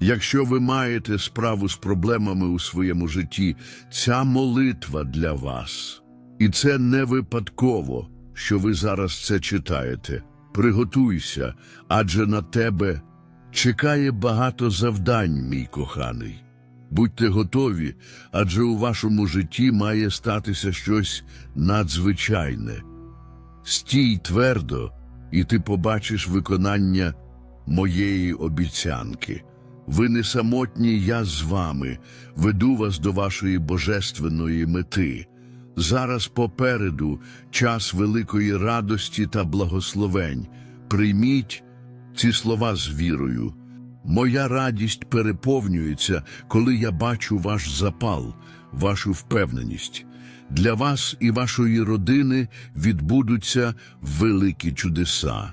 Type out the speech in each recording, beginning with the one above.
Якщо ви маєте справу з проблемами у своєму житті, ця молитва для вас. І це не випадково, що ви зараз це читаєте. Приготуйся, адже на тебе чекає багато завдань, мій коханий. Будьте готові, адже у вашому житті має статися щось надзвичайне. Стій твердо, і ти побачиш виконання моєї обіцянки. Ви не самотні, я з вами, веду вас до вашої божественної мети. Зараз попереду час великої радості та благословень. Прийміть ці слова з вірою. Моя радість переповнюється, коли я бачу ваш запал, вашу впевненість. Для вас і вашої родини відбудуться великі чудеса.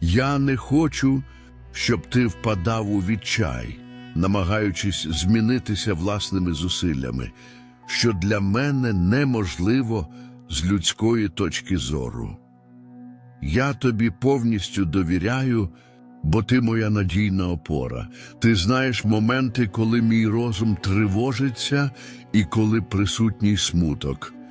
Я не хочу, щоб ти впадав у відчай, намагаючись змінитися власними зусиллями, що для мене неможливо з людської точки зору. Я тобі повністю довіряю, бо ти моя надійна опора. Ти знаєш моменти, коли мій розум тривожиться і коли присутній смуток.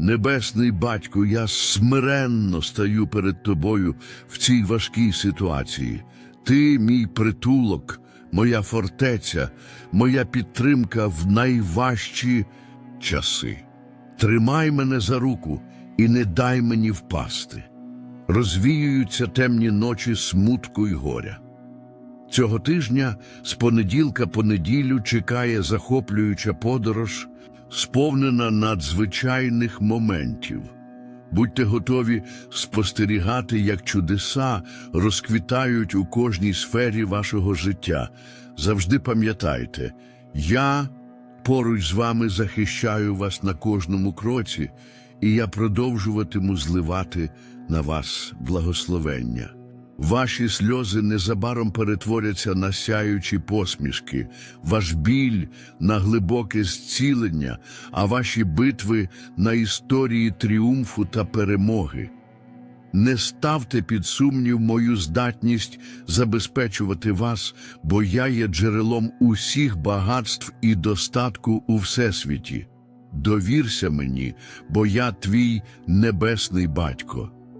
Небесний батько, я смиренно стаю перед тобою в цій важкій ситуації. Ти мій притулок, моя фортеця, моя підтримка в найважчі часи. Тримай мене за руку і не дай мені впасти. Розвіюються темні ночі смутку й горя. Цього тижня з понеділка по неділю чекає захоплююча подорож, сповнена надзвичайних моментів. Будьте готові спостерігати, як чудеса розквітають у кожній сфері вашого життя. Завжди пам'ятайте, я поруч з вами захищаю вас на кожному кроці, і я продовжуватиму зливати на вас благословення. Ваші сльози незабаром перетворяться на сяючі посмішки, ваш біль на глибоке зцілення, а ваші битви на історії тріумфу та перемоги. Не ставте під сумнів мою здатність забезпечувати вас, бо я є джерелом усіх багатств і достатку у всесвіті. Довірся мені, бо я твій небесний батько.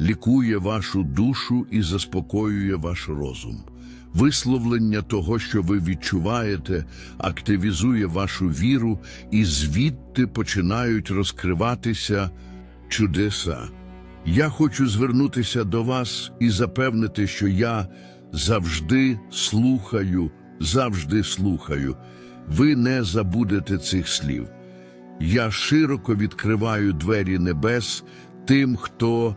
лікує вашу душу і заспокоює ваш розум. Висловлення того, що ви відчуваєте, активізує вашу віру, і звідти починають розкриватися чудеса. Я хочу звернутися до вас і запевнити, що я завжди слухаю, завжди слухаю. Ви не забудете цих слів. Я широко відкриваю двері небес тим, хто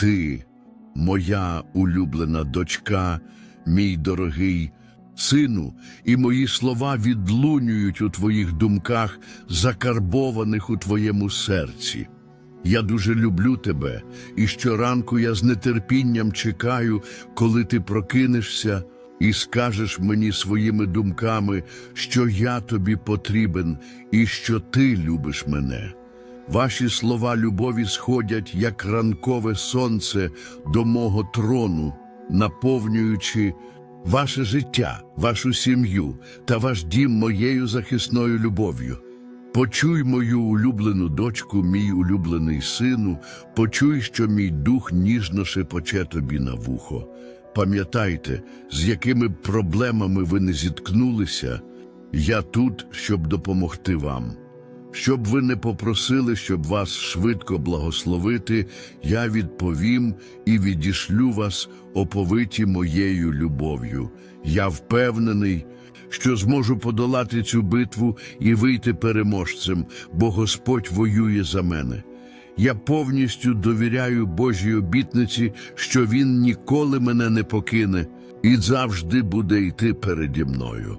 Ти, моя улюблена дочка, мій дорогий сину, і мої слова відлунюють у твоїх думках, закарбованих у твоєму серці. Я дуже люблю тебе, і щоранку я з нетерпінням чекаю, коли ти прокинешся і скажеш мені своїми думками, що я тобі потрібен і що ти любиш мене. Ваші слова любові сходять, як ранкове сонце до мого трону, наповнюючи ваше життя, вашу сім'ю та ваш дім моєю захисною любов'ю. Почуй мою улюблену дочку, мій улюблений сину, почуй, що мій дух ніжно шепоче тобі на вухо. Пам'ятайте, з якими проблемами ви не зіткнулися, я тут, щоб допомогти вам. Щоб ви не попросили, щоб вас швидко благословити, я відповім і відішлю вас оповиті моєю любов'ю. Я впевнений, що зможу подолати цю битву і вийти переможцем, бо Господь воює за мене. Я повністю довіряю Божій обітниці, що Він ніколи мене не покине і завжди буде йти переді мною.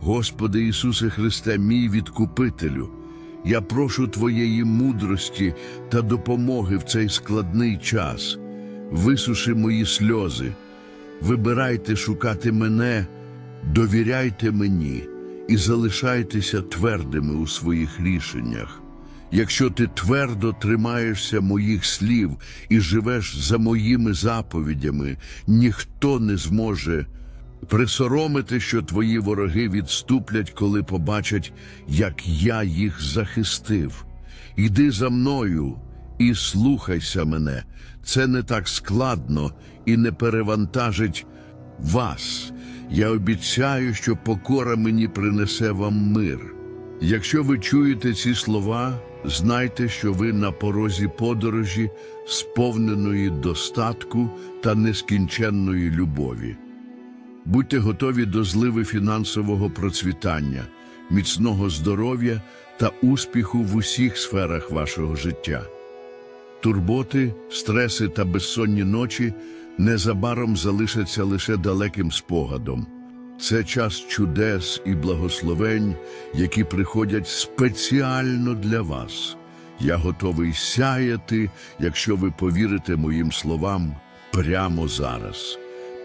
Господи Ісусе Христе, мій відкупителю, я прошу Твоєї мудрості та допомоги в цей складний час. Висуши мої сльози, вибирайте шукати мене, довіряйте мені і залишайтеся твердими у своїх рішеннях. Якщо ти твердо тримаєшся моїх слів і живеш за моїми заповідями, ніхто не зможе присоромити, що твої вороги відступлять, коли побачать, як я їх захистив. Іди за мною і слухайся мене. Це не так складно і не перевантажить вас. Я обіцяю, що покора мені принесе вам мир. Якщо ви чуєте ці слова, знайте, що ви на порозі подорожі, сповненої достатку та нескінченної любові. Будьте готові до зливи фінансового процвітання, міцного здоров'я та успіху в усіх сферах вашого життя. Турботи, стреси та безсонні ночі незабаром залишаться лише далеким спогадом. Це час чудес і благословень, які приходять спеціально для вас. Я готовий сяяти, якщо ви повірите моїм словам прямо зараз.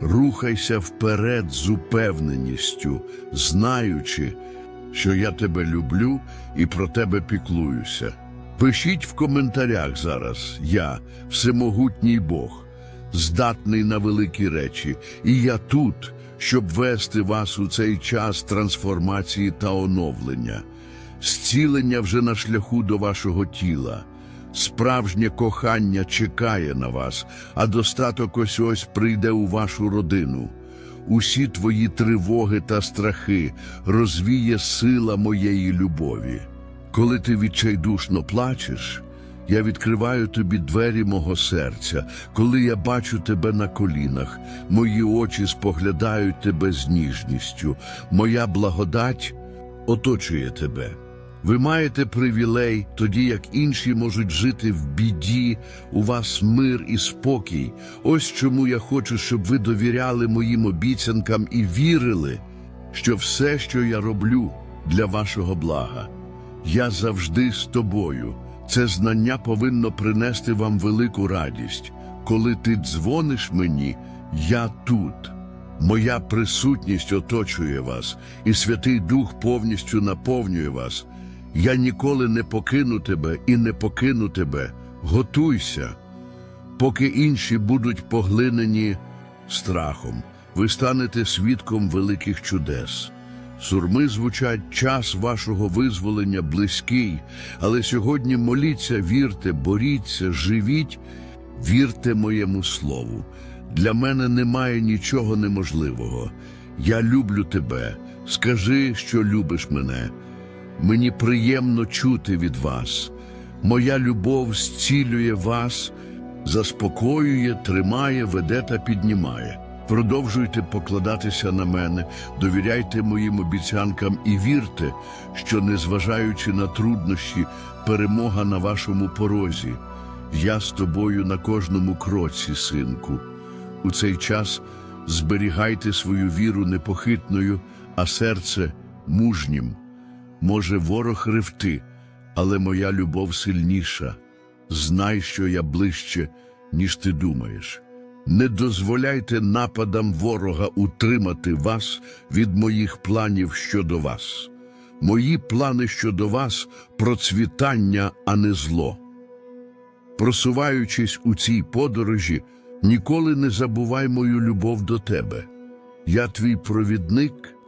Рухайся вперед з упевненістю, знаючи, що я тебе люблю і про тебе піклуюся. Пишіть в коментарях зараз я, всемогутній Бог, здатний на великі речі, і я тут, щоб вести вас у цей час трансформації та оновлення. Зцілення вже на шляху до вашого тіла. Справжнє кохання чекає на вас, а достаток ось ось прийде у вашу родину. Усі твої тривоги та страхи розвіє сила моєї любові. Коли ти відчайдушно плачеш, я відкриваю тобі двері мого серця. Коли я бачу тебе на колінах, мої очі споглядають тебе з ніжністю. Моя благодать оточує тебе. Ви маєте привілей, тоді як інші можуть жити в біді, у вас мир і спокій. Ось чому я хочу, щоб ви довіряли моїм обіцянкам і вірили, що все, що я роблю, для вашого блага. Я завжди з тобою. Це знання повинно принести вам велику радість. Коли ти дзвониш мені, я тут. Моя присутність оточує вас, і Святий Дух повністю наповнює вас. Я ніколи не покину тебе і не покину тебе. Готуйся. Поки інші будуть поглинені страхом, ви станете свідком великих чудес. Сурми звучать час вашого визволення близький, але сьогодні моліться, вірте, боріться, живіть, вірте моєму слову. Для мене немає нічого неможливого. Я люблю тебе. Скажи, що любиш мене. Мені приємно чути від вас. Моя любов зцілює вас, заспокоює, тримає, веде та піднімає. Продовжуйте покладатися на мене, довіряйте моїм обіцянкам і вірте, що, незважаючи на труднощі, перемога на вашому порозі. Я з тобою на кожному кроці, синку. У цей час зберігайте свою віру непохитною, а серце мужнім. Може, ворог ревти, але моя любов сильніша. Знай, що я ближче, ніж ти думаєш. Не дозволяйте нападам ворога утримати вас від моїх планів щодо вас. Мої плани щодо вас процвітання, а не зло. Просуваючись у цій подорожі, ніколи не забувай мою любов до тебе. Я твій провідник,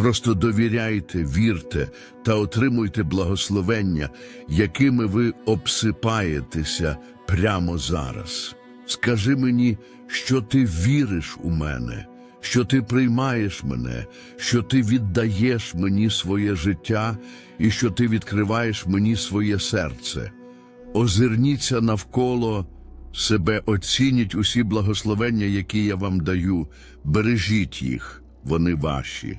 Просто довіряйте, вірте та отримуйте благословення, якими ви обсипаєтеся прямо зараз. Скажи мені, що ти віриш у мене, що ти приймаєш мене, що ти віддаєш мені своє життя і що ти відкриваєш мені своє серце. Озирніться навколо себе, оцініть усі благословення, які я вам даю, бережіть їх, вони ваші.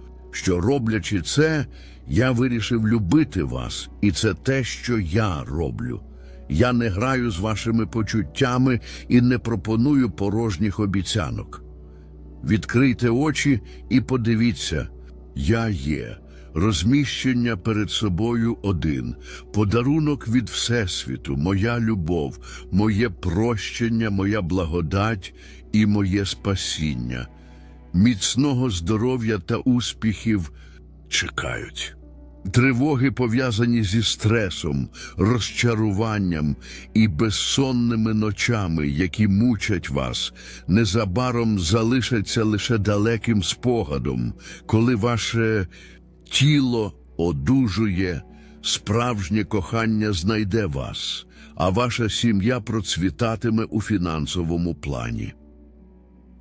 що, роблячи це, я вирішив любити вас, і це те, що я роблю. Я не граю з вашими почуттями і не пропоную порожніх обіцянок. Відкрийте очі і подивіться, я є. Розміщення перед собою один, подарунок від Всесвіту, моя любов, моє прощення, моя благодать і моє спасіння. Міцного здоров'я та успіхів чекають. Тривоги пов'язані зі стресом, розчаруванням і безсонними ночами, які мучать вас, незабаром залишаться лише далеким спогадом, коли ваше тіло одужує, справжнє кохання знайде вас, а ваша сім'я процвітатиме у фінансовому плані.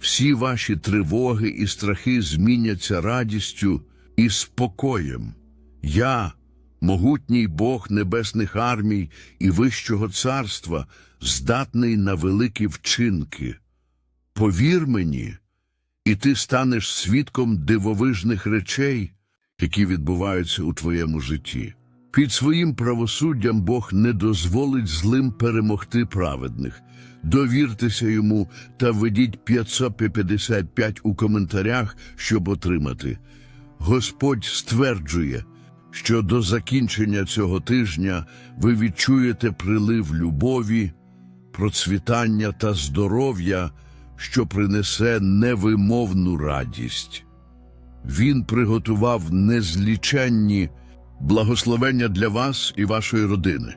Всі ваші тривоги і страхи зміняться радістю і спокоєм. Я, могутній Бог небесних армій і Вищого царства, здатний на великі вчинки. Повір мені, і ти станеш свідком дивовижних речей, які відбуваються у твоєму житті. Під своїм правосуддям Бог не дозволить злим перемогти праведних. Довіртеся йому та введіть 555 у коментарях, щоб отримати. Господь стверджує, що до закінчення цього тижня ви відчуєте прилив любові, процвітання та здоров'я, що принесе невимовну радість. Він приготував незліченні благословення для вас і вашої родини.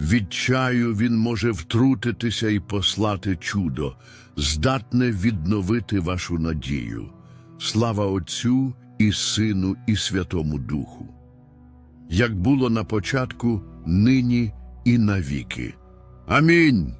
відчаю Він може втрутитися і послати чудо, здатне відновити вашу надію. Слава Отцю і Сину, і Святому Духу. Як було на початку, нині і навіки. Амінь.